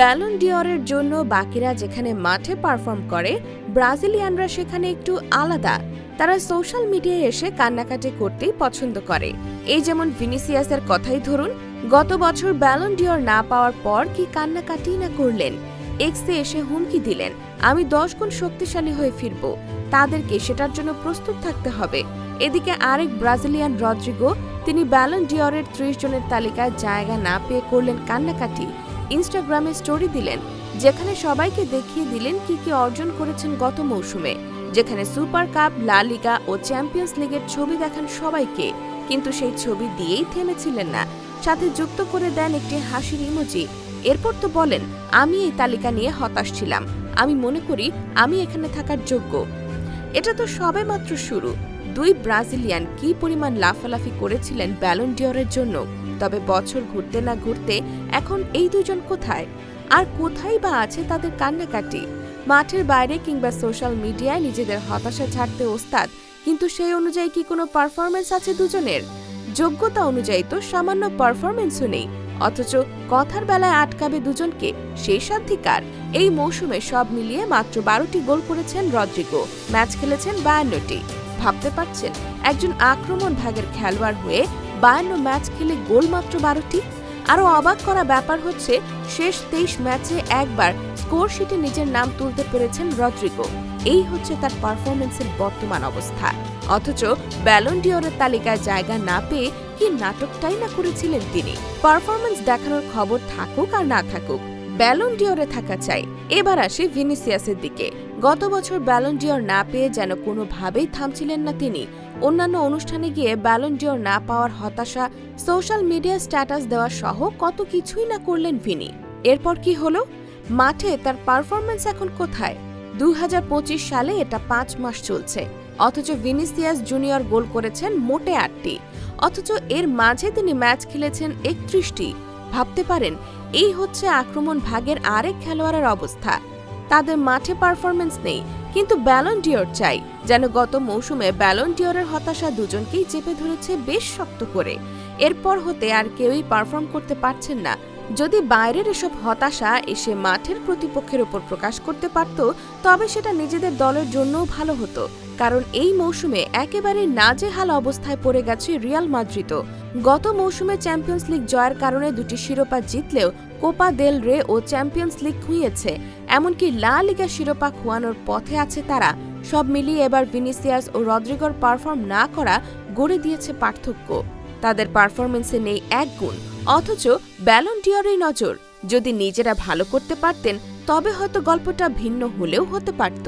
Ballon ডিওরের জন্য বাকিরা যেখানে মাঠে পারফর্ম করে, ব্রাজিলিয়ানরা সেখানে একটু আলাদা। তারা সোশ্যাল মিডিয়ায় এসে কান্নাকাটি করতেই পছন্দ করে। এই যেমন ভিনিসিয়াসের কথাই ধরুন, গত বছর ব্যালন ডিওর না পাওয়ার পর কি কান্নাকাটি না করলেন? এক্সে এসে হুমকি দিলেন, আমি দশ গুণ শক্তিশালী হয়ে ফিরব। তাদেরকে সেটার জন্য প্রস্তুত থাকতে হবে। এদিকে আরেক ব্রাজিলিয়ান রদ্রিগো, তিনি ব্যালন ডিওরের ত্রিশ জনের তালিকায় জায়গা না পেয়ে করলেন কান্নাকাটি। ইনস্টাগ্রামে স্টোরি দিলেন, যেখানে সবাইকে দেখিয়ে দিলেন কি কি অর্জন করেছেন গত মৌসুমে। যেখানে সুপার কাপ, লা লিগা ও চ্যাম্পিয়ন্স লিগের ছবি দেখান সবাইকে, কিন্তু সেই ছবি দিয়েই থেমেছিলেন না। সাথে যুক্ত করে দেন একটি হাসির ইমোজি। এরপর তো বলেন, আমি এই তালিকা নিয়ে হতাশ ছিলাম। আমি মনে করি আমি এখানে থাকার যোগ্য। এটা তো সবে মাত্র শুরু। দুই ব্রাজিলিয়ান কি পরিমাণ লাফালাফি করেছিলেন ব্যালন ডিওরের জন্য? তবে বছর ঘুরতে না ঘুরতে এখন এই দুজন কোথায়? আর কোথায় বা আছে তাদের কান্নাকাটি? মাঠের বাইরে কিংবা সোশ্যাল মিডিয়ায় নিজেদের হতাশা ছাড়তে ওস্তাদ, কিন্তু সেই অনুযায়ী কি কোনো পারফরমেন্স আছে দুজনের? যোগ্যতা অনুযায়ী তো সামান্য পারফরমেন্সও নেই, অথচ কথার বেলায় আটকাবে দুজনকে, সেই সাধিকার এই মৌসুমে সব মিলিয়ে মাত্র বারোটি গোল করেছেন রদ্রিগো, ম্যাচ খেলেছেন বায়ান্নটি। ভাবতে পারছেন, একজন আক্রমণ ভাগের খেলোয়াড় হয়ে বায়ান্ন ম্যাচ খেলে গোল মাত্র বারোটি। আরও অবাক করা ব্যাপার হচ্ছে, শেষ তেইশ ম্যাচে একবার স্কোর শিটে নিজের নাম তুলতে পেরেছেন রদ্রিগো এই হচ্ছে তার পারফরমেন্সের বর্তমান অবস্থা। অথচ ব্যালন্ডিওরের তালিকায় জায়গা না পেয়ে কি নাটকটাই না করেছিলেন তিনি। পারফরমেন্স দেখানোর খবর থাকুক আর না থাকুক ব্যালন ডিওরে থাকা চাই। এবার আসি ভিনিসিয়াসের দিকে। গত বছর ব্যালন ডিওর না পেয়ে যেন কোনোভাবেই থামছিলেন না তিনি। অন্যান্য অনুষ্ঠানে গিয়ে ব্যালন ডিওর না পাওয়ার হতাশা, সোশ্যাল মিডিয়া স্ট্যাটাস দেওয়া সহ কত কিছুই না করলেন ভিনি। এরপর কি হলো? মাঠে তার পারফরমেন্স এখন কোথায়? দুই হাজার পঁচিশ সালে এটা পাঁচ মাস চলছে। অথচ ভিনিসিয়াস জুনিয়র গোল করেছেন মোটে আটটি। অথচ এর মাঝে তিনি ম্যাচ খেলেছেন একত্রিশটি। ভাবতে পারেন, এই হচ্ছে আক্রমণ ভাগের আরেক খেলোয়াড়ের অবস্থা। তাদের মাঠে পারফরমেন্স নেই, কিন্তু ব্যালন ডিওর চাই, যেন গত মৌসুমে ব্যালন ডিওরের হতাশা দুজনকেই চেপে ধরেছে বেশ শক্ত করে। এরপর হতে আর কেউই পারফর্ম করতে পারছেন না। যদি বাইরের এসব হতাশা এসে মাঠের প্রতিপক্ষের ওপর প্রকাশ করতে পারত, তবে সেটা নিজেদের দলের জন্যও ভালো হতো, কারণ এই মৌসুমে একেবারে নাজেহাল অবস্থায় পড়ে গেছে রিয়াল মাদ্রিদ গত মৌসুমে চ্যাম্পিয়ন্স লিগ জয়ের কারণে দুটি শিরোপা জিতলেও কোপা দেল রে ও চ্যাম্পিয়ন্স লিগ খুঁয়েছে এমনকি লা লিগা শিরোপা খোয়ানোর পথে আছে তারা। সব মিলিয়ে এবার ভিনিসিয়াস ও রদ্রিগোর পারফর্ম না করা গড়ে দিয়েছে পার্থক্য। তাদের পারফরমেন্সে নেই এক গুণ। অথচ ব্যালন ডিওরেই নজর। যদি নিজেরা ভালো করতে পারতেন, তবে হয়তো গল্পটা ভিন্ন হলেও হতে পারত।